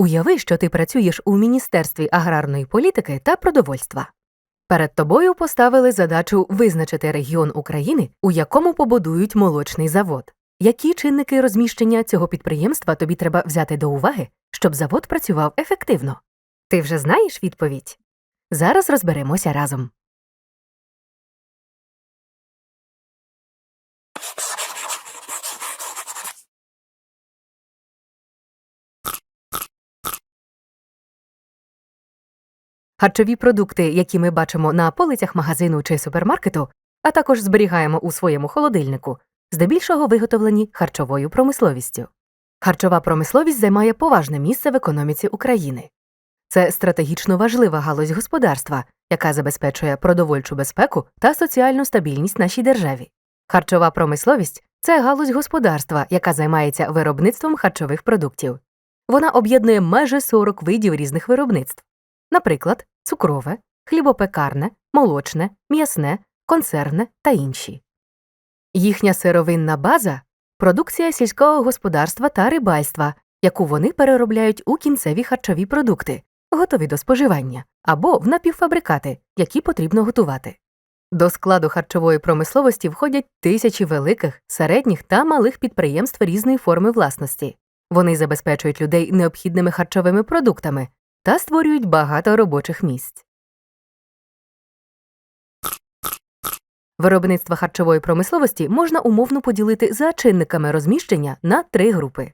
Уяви, що ти працюєш у Міністерстві аграрної політики та продовольства. Перед тобою поставили задачу визначити регіон України, у якому побудують молочний завод. Які чинники розміщення цього підприємства тобі треба взяти до уваги, щоб завод працював ефективно? Ти вже знаєш відповідь? Зараз розберемося разом. Харчові продукти, які ми бачимо на полицях магазину чи супермаркету, а також зберігаємо у своєму холодильнику, здебільшого виготовлені харчовою промисловістю. Харчова промисловість займає поважне місце в економіці України. Це стратегічно важлива галузь господарства, яка забезпечує продовольчу безпеку та соціальну стабільність нашій державі. Харчова промисловість це галузь господарства, яка займається виробництвом харчових продуктів. Вона об'єднує майже 40 видів різних виробництв, наприклад, цукрове, хлібопекарне, молочне, м'ясне, консервне та інші. Їхня сировинна база продукція сільського господарства та рибальства, яку вони переробляють у кінцеві харчові продукти, готові до споживання, або в напівфабрикати, які потрібно готувати. До складу харчової промисловості входять тисячі великих, середніх та малих підприємств різної форми власності. Вони забезпечують людей необхідними харчовими продуктами та створюють багато робочих місць. Виробництво харчової промисловості можна умовно поділити за чинниками розміщення на три групи: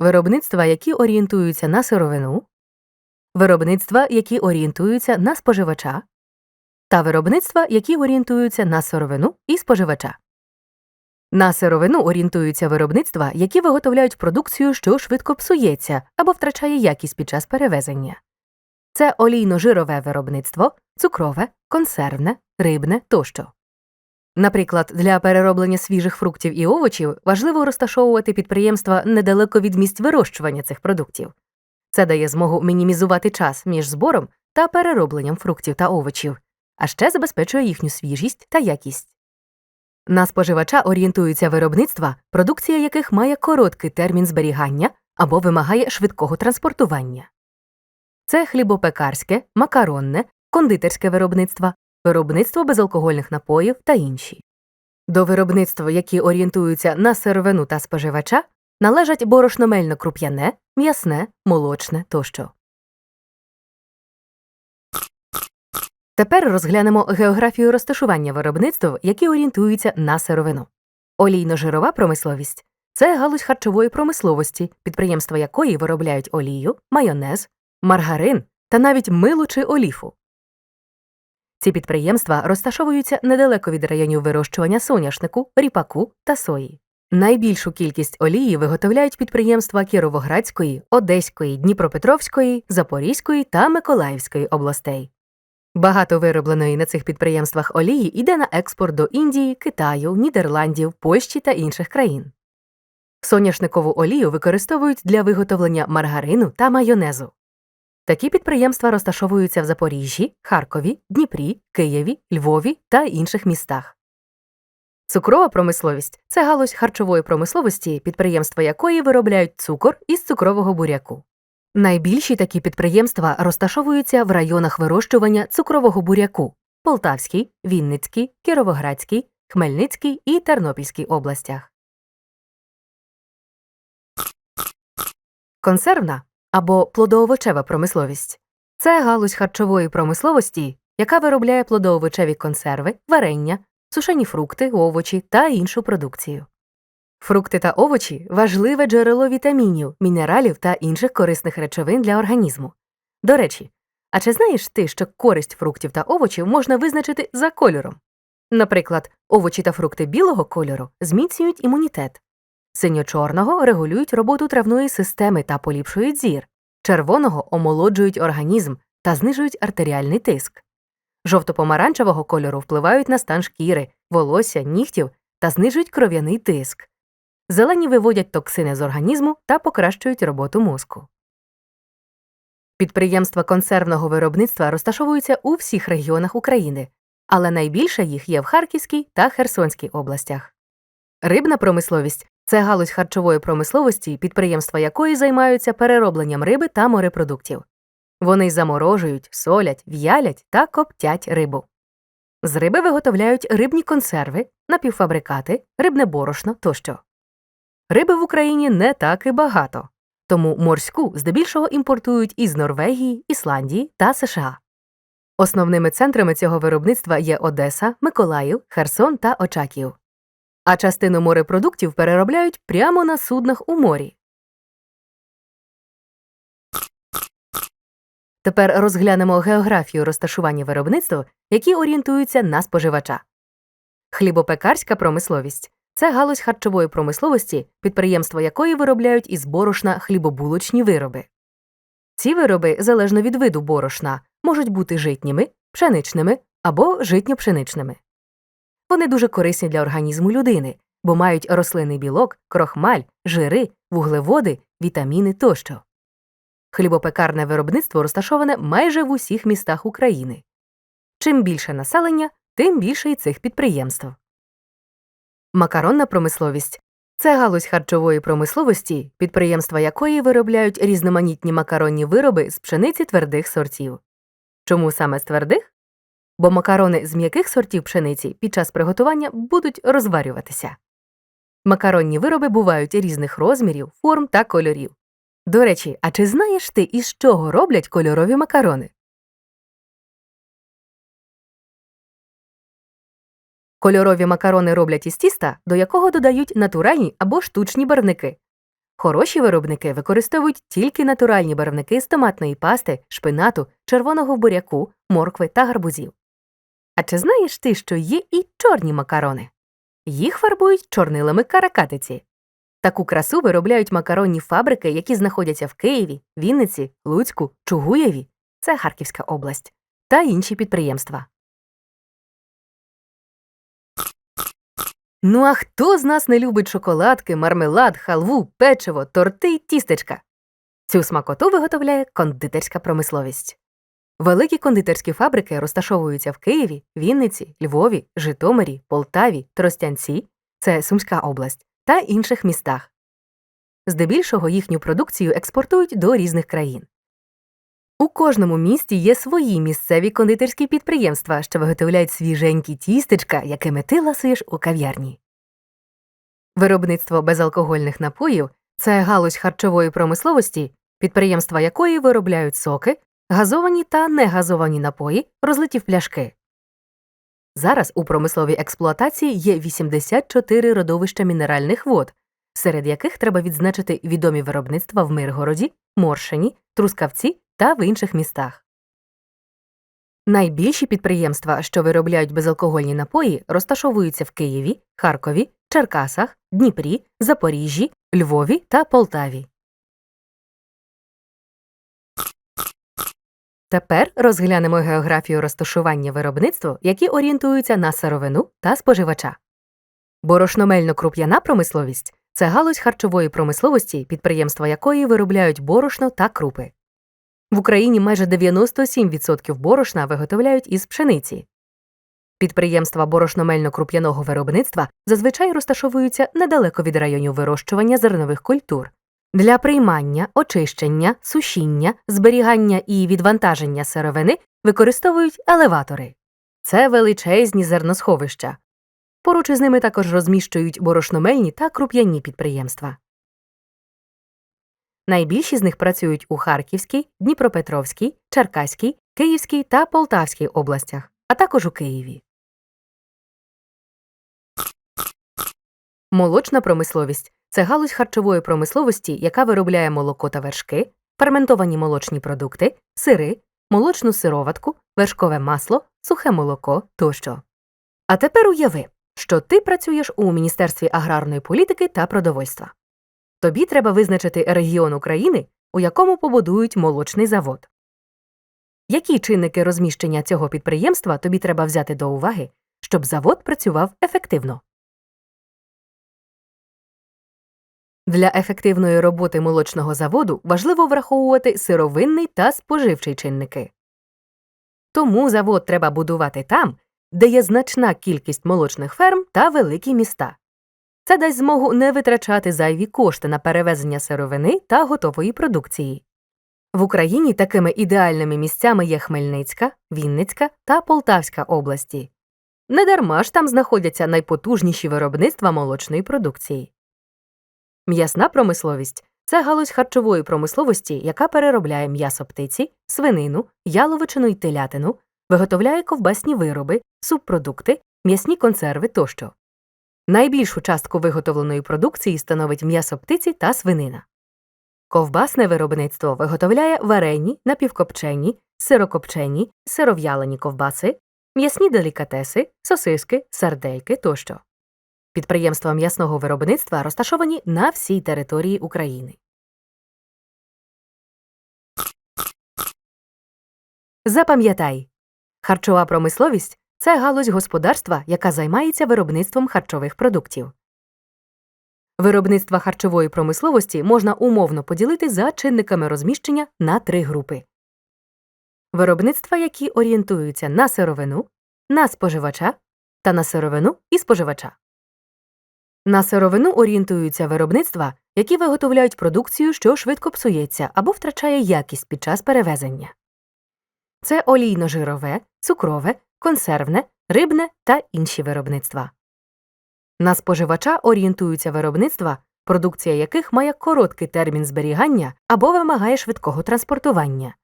виробництва, які орієнтуються на сировину, виробництва, які орієнтуються на споживача, та виробництва, які орієнтуються на сировину і споживача. На сировину орієнтуються виробництва, які виготовляють продукцію, що швидко псується або втрачає якість під час перевезення. Це олійно-жирове виробництво, цукрове, консервне, рибне тощо. Наприклад, для перероблення свіжих фруктів і овочів важливо розташовувати підприємства недалеко від місць вирощування цих продуктів. Це дає змогу мінімізувати час між збором та переробленням фруктів та овочів, а ще забезпечує їхню свіжість та якість. На споживача орієнтуються виробництва, продукція яких має короткий термін зберігання або вимагає швидкого транспортування. Це хлібопекарське, макаронне, кондитерське виробництво, виробництво безалкогольних напоїв та інші. До виробництва, які орієнтуються на сировину та споживача, належать борошномельно-круп'яне, м'ясне, молочне тощо. Тепер розглянемо географію розташування виробництв, які орієнтуються на сировину. Олійно-жирова промисловість це галузь харчової промисловості, підприємства якої виробляють олію, майонез, маргарин та навіть мило чи оліфу. Ці підприємства розташовуються недалеко від районів вирощування соняшнику, ріпаку та сої. Найбільшу кількість олії виготовляють підприємства Кіровоградської, Одеської, Дніпропетровської, Запорізької та Миколаївської областей. Багато виробленої на цих підприємствах олії йде на експорт до Індії, Китаю, Нідерландів, Польщі та інших країн. Соняшникову олію використовують для виготовлення маргарину та майонезу. Такі підприємства розташовуються в Запоріжжі, Харкові, Дніпрі, Києві, Львові та інших містах. Цукрова промисловість це галузь харчової промисловості, підприємства якої виробляють цукор із цукрового буряку. Найбільші такі підприємства розташовуються в районах вирощування цукрового буряку Полтавській, Вінницькій, Кіровоградській, Хмельницькій і Тернопільській областях. Консервна або плодоовочева промисловість це галузь харчової промисловості, яка виробляє плодоовочеві консерви, варення, сушені фрукти, овочі та іншу продукцію. Фрукти та овочі важливе джерело вітамінів, мінералів та інших корисних речовин для організму. До речі, а чи знаєш ти, що користь фруктів та овочів можна визначити за кольором? Наприклад, овочі та фрукти білого кольору зміцнюють імунітет, синьо-чорного регулюють роботу травної системи та поліпшують зір, червоного омолоджують організм та знижують артеріальний тиск. Жовто-помаранчевого кольору впливають на стан шкіри, волосся, нігтів та знижують кров'яний тиск. Зелені виводять токсини з організму та покращують роботу мозку. Підприємства консервного виробництва розташовуються у всіх регіонах України, але найбільше їх є в Харківській та Херсонській областях. Рибна промисловість Це галузь харчової промисловості, підприємства якої займаються переробленням риби та морепродуктів. Вони заморожують, солять, в'ялять та коптять рибу. З риби виготовляють рибні консерви, напівфабрикати, рибне борошно тощо. Риби в Україні не так і багато, тому морську здебільшого імпортують із Норвегії, Ісландії та США. Основними центрами цього виробництва є Одеса, Миколаїв, Херсон та Очаків. А частину морепродуктів переробляють прямо на суднах у морі. Тепер розглянемо географію розташування виробництв, які орієнтуються на споживача. Хлібопекарська промисловість це галузь харчової промисловості, підприємства якої виробляють із борошна хлібобулочні вироби. Ці вироби, залежно від виду борошна, можуть бути житніми, пшеничними або житньо-пшеничними. Вони дуже корисні для організму людини, бо мають рослинний білок, крохмаль, жири, вуглеводи, вітаміни тощо. Хлібопекарне виробництво розташоване майже в усіх містах України. Чим більше населення, тим більше й цих підприємств. Макаронна промисловість це галузь харчової промисловості, підприємства якої виробляють різноманітні макаронні вироби з пшениці твердих сортів. Чому саме з твердих? Бо макарони з м'яких сортів пшениці під час приготування будуть розварюватися. Макаронні вироби бувають різних розмірів, форм та кольорів. До речі, а чи знаєш ти, із чого роблять кольорові макарони? Кольорові макарони роблять із тіста, до якого додають натуральні або штучні барвники. Хороші виробники використовують тільки натуральні барвники з томатної пасти, шпинату, червоного буряку, моркви та гарбузів. А чи знаєш ти, що є і чорні макарони? Їх фарбують чорнилами каракатиці. Таку красу виробляють макаронні фабрики, які знаходяться в Києві, Вінниці, Луцьку, Чугуєві це Харківська область, та інші підприємства. Ну а хто з нас не любить шоколадки, мармелад, халву, печиво, торти й тістечка? Цю смакоту виготовляє кондитерська промисловість. Великі кондитерські фабрики розташовуються в Києві, Вінниці, Львові, Житомирі, Полтаві, Тростянці це Сумська область та інших містах. Здебільшого їхню продукцію експортують до різних країн. У кожному місті є свої місцеві кондитерські підприємства, що виготовляють свіженькі тістечка, якими ти ласуєш у кав'ярні. Виробництво безалкогольних напоїв це галузь харчової промисловості, підприємства якої виробляють соки, газовані та негазовані напої, розлиті в пляшки. Зараз у промисловій експлуатації є 84 родовища мінеральних вод, серед яких треба відзначити відомі виробництва в Миргороді, Моршині, Трускавці та в інших містах. Найбільші підприємства, що виробляють безалкогольні напої, розташовуються в Києві, Харкові, Черкасах, Дніпрі, Запоріжжі, Львові та Полтаві. Тепер розглянемо географію розташування виробництв, які орієнтуються на сировину та споживача. Борошномельно-круп'яна промисловість це галузь харчової промисловості, підприємства якої виробляють борошно та крупи. В Україні майже 97% борошна виготовляють із пшениці. Підприємства борошномельно-круп'яного виробництва зазвичай розташовуються недалеко від районів вирощування зернових культур. Для приймання, очищення, сушіння, зберігання і відвантаження сировини використовують елеватори. Це величезні зерносховища. Поруч із ними також розміщують борошномельні та круп'яні підприємства. Найбільші з них працюють у Харківській, Дніпропетровській, Черкаській, Київській та Полтавській областях, а також у Києві. Молочна промисловість це галузь харчової промисловості, яка виробляє молоко та вершки, ферментовані молочні продукти, сири, молочну сироватку, вершкове масло, сухе молоко тощо. А тепер уяви, що ти працюєш у Міністерстві аграрної політики та продовольства. Тобі треба визначити регіон України, у якому побудують молочний завод. Які чинники розміщення цього підприємства тобі треба взяти до уваги, щоб завод працював ефективно? Для ефективної роботи молочного заводу важливо враховувати сировинний та споживчий чинники. Тому завод треба будувати там, де є значна кількість молочних ферм та великі міста. Це дасть змогу не витрачати зайві кошти на перевезення сировини та готової продукції. В Україні такими ідеальними місцями є Хмельницька, Вінницька та Полтавська області. Недарма ж там знаходяться найпотужніші виробництва молочної продукції. М'ясна промисловість це галузь харчової промисловості, яка переробляє м'ясо птиці, свинину, яловичину й телятину, виготовляє ковбасні вироби, субпродукти, м'ясні консерви тощо. Найбільшу частку виготовленої продукції становить м'ясо птиці та свинина. Ковбасне виробництво виготовляє варені, напівкопчені, сирокопчені, сиров'ялені ковбаси, м'ясні делікатеси, сосиски, сардельки тощо. Підприємства м'ясного виробництва розташовані на всій території України. Запам'ятай, харчова промисловість це галузь господарства, яка займається виробництвом харчових продуктів. Виробництва харчової промисловості можна умовно поділити за чинниками розміщення на три групи. Виробництва, які орієнтуються на сировину, на споживача та на сировину і споживача. На сировину орієнтуються виробництва, які виготовляють продукцію, що швидко псується або втрачає якість під час перевезення. Це олійно-жирове, цукрове, консервне, рибне та інші виробництва. На споживача орієнтуються виробництва, продукція яких має короткий термін зберігання або вимагає швидкого транспортування.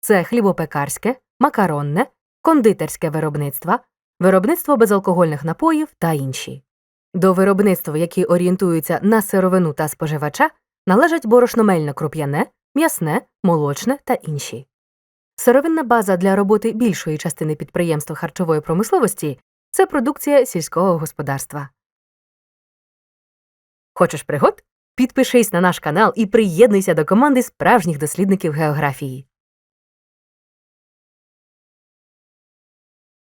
Це хлібопекарське, макаронне, кондитерське виробництво, виробництво безалкогольних напоїв та інші. До виробництв, які орієнтуються на сировину та споживача, належать борошномельне круп'яне, м'ясне, молочне та інші. Сировинна база для роботи більшої частини підприємства харчової промисловості це продукція сільського господарства. Хочеш пригод? Підпишись на наш канал і приєднуйся до команди справжніх дослідників географії.